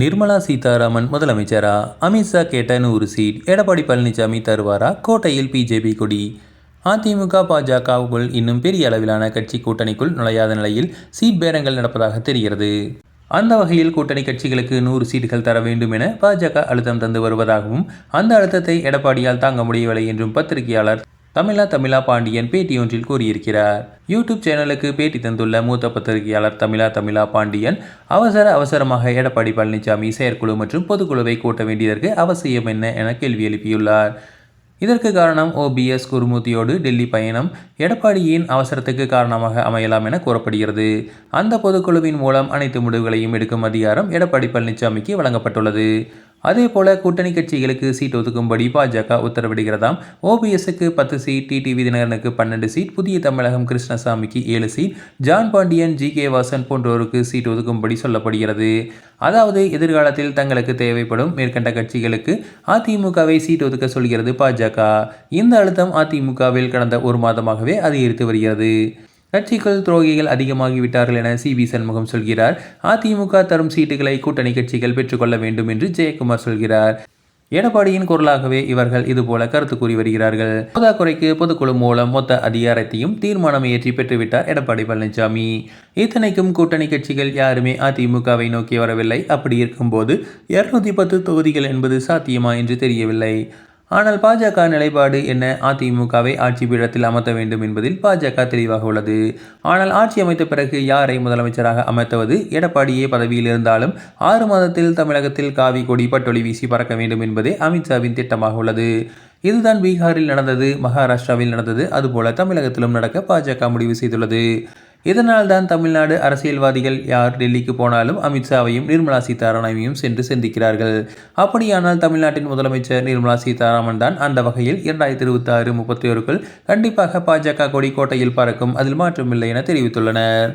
நிர்மலா சீதாராமன் முதலமைச்சரா? அமித்ஷா கேட்ட நூறு சீட். எடப்பாடி பழனிசாமி தருவாரா? கோட்டையில் பிஜேபி கொடி. அதிமுக பாஜகவுக்குள் இன்னும் பெரிய அளவிலான கட்சி கூட்டணிக்குள் நுழையாத நிலையில் சீட் பேரங்கள் நடப்பதாக தெரிகிறது. அந்த வகையில் கூட்டணி கட்சிகளுக்கு நூறு சீட்டுகள் தர வேண்டும் என பாஜக அழுத்தம் தந்து வருவதாகவும் அந்த அழுத்தத்தை எடப்பாடியால் தாங்க முடியவில்லை என்றும் பத்திரிகையாளர் தமிழா தமிழா பாண்டியன் பேட்டியொன்றில் கூறியிருக்கிறார். யூடியூப் சேனலுக்கு பேட்டி தந்துள்ள மூத்த பத்திரிகையாளர் தமிழா தமிழா பாண்டியன் அவசர அவசரமாக எடப்பாடி பழனிசாமி செயற்குழு மற்றும் பொதுக்குழுவை கூட்ட வேண்டியதற்கு அவசியம் என்ன என கேள்வி எழுப்பியுள்ளார். இதற்கு காரணம் ஓபிஎஸ் குருமூர்த்தியோடு டெல்லி பயணம் எடப்பாடியின் அவசரத்துக்கு காரணமாக அமையலாம் என கூறப்படுகிறது. அந்த பொதுக்குழுவின் மூலம் அனைத்து முடிவுகளையும் எடுக்கும் அதிகாரம் எடப்பாடி பழனிசாமிக்கு வழங்கப்பட்டுள்ளது. அதேபோல கூட்டணி கட்சிகளுக்கு சீட் ஒதுக்கும்படி பாஜக உத்தரவிடுகிறதாம். ஓபிஎஸ்க்கு பத்து சீட் டிடிவி தினகரனுக்கு பன்னெண்டு சீட் புதிய தமிழகம் கிருஷ்ணசாமிக்கு ஏழு seat John Pandian G K Vasan போன்றோருக்கு seat ஒதுக்கும்படி சொல்லப்படுகிறது. அதாவது எதிர்காலத்தில் தங்களுக்கு தேவைப்படும் மேற்கண்ட கட்சிகளுக்கு அதிமுகவை சீட் ஒதுக்க சொல்கிறது பாஜக. இந்த அழுத்தம் அதிமுகவில் கடந்த ஒரு மாதமாகவே அதிகரித்து வருகிறது. கட்சிக்குள் துரோகிகள் அதிகமாகிவிட்டார்கள் என சி வி சண்முகம் சொல்கிறார். அதிமுக தரும் சீட்டுகளை கூட்டணி கட்சிகள் பெற்றுக்கொள்ள வேண்டும் என்று ஜெயக்குமார் சொல்கிறார். எடப்பாடியின் குரலாகவே இவர்கள் இதுபோல கருத்து கூறி வருகிறார்கள். போதாக்குறைக்கு பொதுக்குழு மூலம் மொத்த அதிகாரத்தையும் தீர்மானம் இயற்றி பெற்றுவிட்டார் எடப்பாடி பழனிசாமி. இத்தனைக்கும் கூட்டணி கட்சிகள் யாருமே அதிமுகவை நோக்கி வரவில்லை. அப்படி இருக்கும்போது இருநூத்தி பத்து தொகுதிகள் என்பது சாத்தியமா என்று தெரியவில்லை. ஆனால் பாஜக நிலைப்பாடு என்ன? அதிமுகவை ஆட்சி பீடத்தில் அமர்த்த வேண்டும் என்பதில் பாஜக தெளிவாக உள்ளது. ஆனால் ஆட்சி அமைத்த பிறகு யாரை முதலமைச்சராக அமர்த்துவது? எடப்பாடியே பதவியில் இருந்தாலும் ஆறு மாதத்தில் தமிழகத்தில் காவி கொடி பட்டொளி வீசி பறக்க வேண்டும் என்பதே அமித்ஷாவின் திட்டமாக உள்ளது. இதுதான் பீகாரில் நடந்தது மகாராஷ்டிராவில் நடந்தது. அதுபோல தமிழகத்திலும் நடக்க பாஜக முடிவு செய்துள்ளது. இதனால் தான் தமிழ்நாடு அரசியல்வாதிகள் யார் டெல்லிக்கு போனாலும் அமித்ஷாவையும் நிர்மலா சீதாராமனையும் சென்று சந்திக்கிறார்கள். அப்படியானால் தமிழ்நாட்டின் முதலமைச்சர் நிர்மலா சீதாராமன் தான் அந்த வகையில் இரண்டாயிரத்தி இருபத்தி ஆறு முப்பத்தி ஒருக்குள் கண்டிப்பாக பாஜக கொடி கோட்டையில் பறக்கும் அதில் மாற்றமில்லை என தெரிவித்துள்ளனர்.